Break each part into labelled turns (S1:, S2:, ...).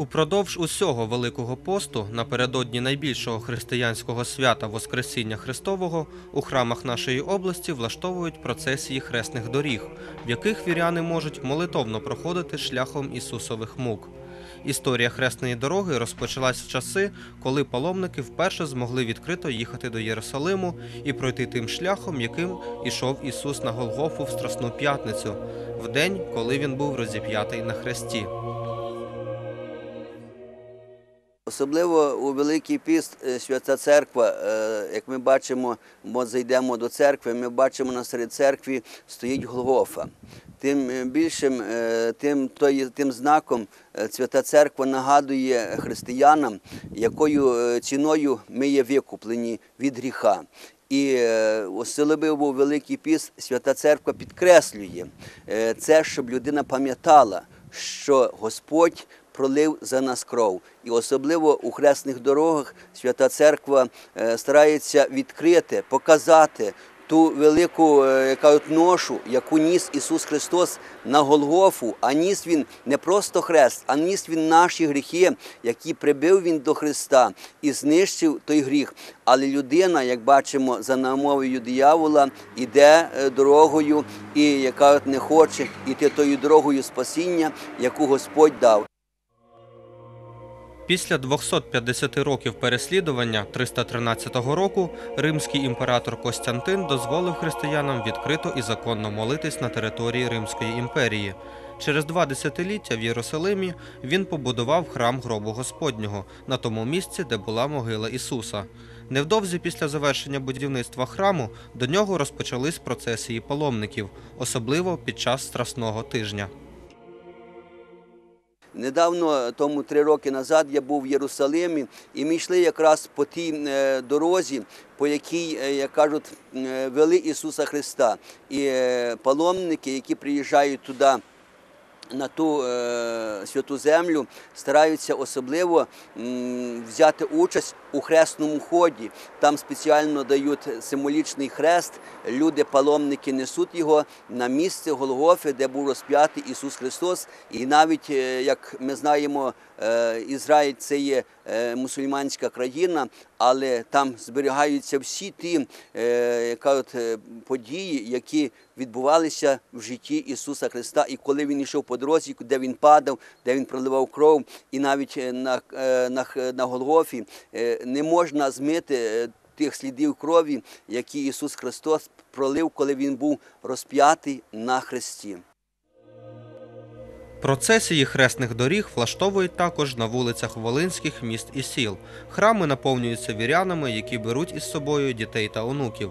S1: Упродовж усього Великого посту, напередодні найбільшого християнського свята Воскресіння Христового, у храмах нашої області влаштовують процесії хресних доріг, в яких віряни можуть молитовно проходити шляхом Ісусових мук. Історія хресної дороги розпочалась в часи, коли паломники вперше змогли відкрито їхати до Єрусалиму і пройти тим шляхом, яким ішов Ісус на Голгофу в Страсну п'ятницю, в день, коли він був розіп'ятий на хресті.
S2: Особливо у Великий піст е, Свята Церква, е, як ми бачимо, ми зайдемо до церкви, ми бачимо на серед церкви стоїть Голгофа. Тим е, більшим, тим, тим знаком Свята Церква нагадує християнам, якою ціною ми є викуплені від гріха. І особливо був Великий піст, Свята Церква підкреслює це, щоб людина пам'ятала, що Господь пролив за нас кров. І особливо у хресних дорогах Свята Церква е, старається відкрити, показати ту велику е, от ношу, яку ніс Ісус Христос на Голгофу, а ніс Він не просто хрест, а ніс Він наші гріхи, які прибив Він до Христа і знищив той гріх. Але людина, як бачимо, за намовою диявола, іде е, дорогою, і яка от не хоче іти тою дорогою спасіння, яку Господь дав.
S1: Після 250 років переслідування 313 року римський імператор Костянтин дозволив християнам відкрито і законно молитись на території Римської імперії. Через два десятиліття в Єрусалимі він побудував храм гробу Господнього на тому місці, де була могила Ісуса. Невдовзі після завершення будівництва храму до нього розпочались процесії паломників, особливо під час Страсного тижня.
S2: Недавно, тому три роки назад, я був в Єрусалимі, і ми йшли якраз по тій е, дорозі, по якій, е, як кажуть, е, вели Ісуса Христа. І паломники, які приїжджають туди. На ту е, святу землю стараються особливо взяти участь у хресному ході. Там спеціально дають символічний хрест. Люди, паломники несуть його на місце Голгофи, де був розп'ятий Ісус Христос. І навіть, е, як ми знаємо, е, Ізраїль це є мусульманська країна, але там зберігаються всі ті е, яка е, події, які відбувалися в житті Ісуса Христа. І коли він йшов по дорозі, де він падав, де він проливав кров, і навіть е, на, е, на, на Голгофі е, не можна змити е, тих слідів крові, які Ісус Христос пролив, коли Він був розп'ятий на хресті.
S1: Процесії хресних доріг влаштовують також на вулицях волинських міст і сіл. Храми наповнюються вірянами, які беруть із собою дітей та онуків.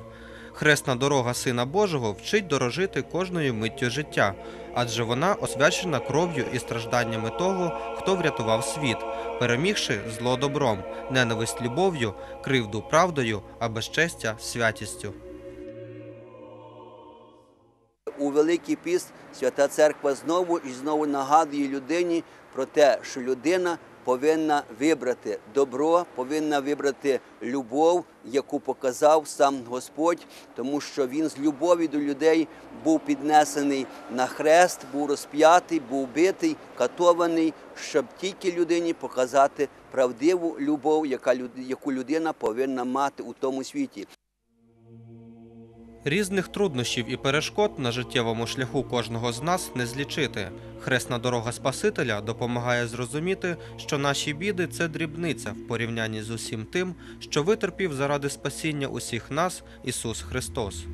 S1: Хресна дорога Сина Божого вчить дорожити кожною миттю життя, адже вона освячена кров'ю і стражданнями того, хто врятував світ, перемігши зло добром, ненависть любов'ю, кривду правдою, а безчестя святістю.
S2: У Великий піст Свята Церква знову і знову нагадує людині про те, що людина повинна вибрати добро, повинна вибрати любов, яку показав сам Господь, тому що він з любові до людей був піднесений на хрест, був розп'ятий, був битий, катований, щоб тільки людині показати правдиву любов, яку людина повинна мати у тому світі.
S1: Різних труднощів і перешкод на життєвому шляху кожного з нас не злічити. Хресна дорога Спасителя допомагає зрозуміти, що наші біди це дрібниця в порівнянні з усім тим, що витерпів заради спасіння усіх нас Ісус Христос.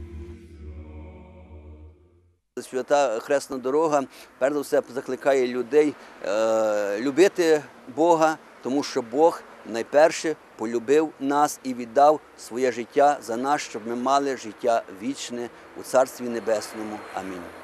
S2: Свята Хресна дорога, перш за все, закликає людей е, любити Бога, тому що Бог найперше полюбив нас і віддав своє життя за нас, щоб ми мали життя вічне у Царстві Небесному. Амінь.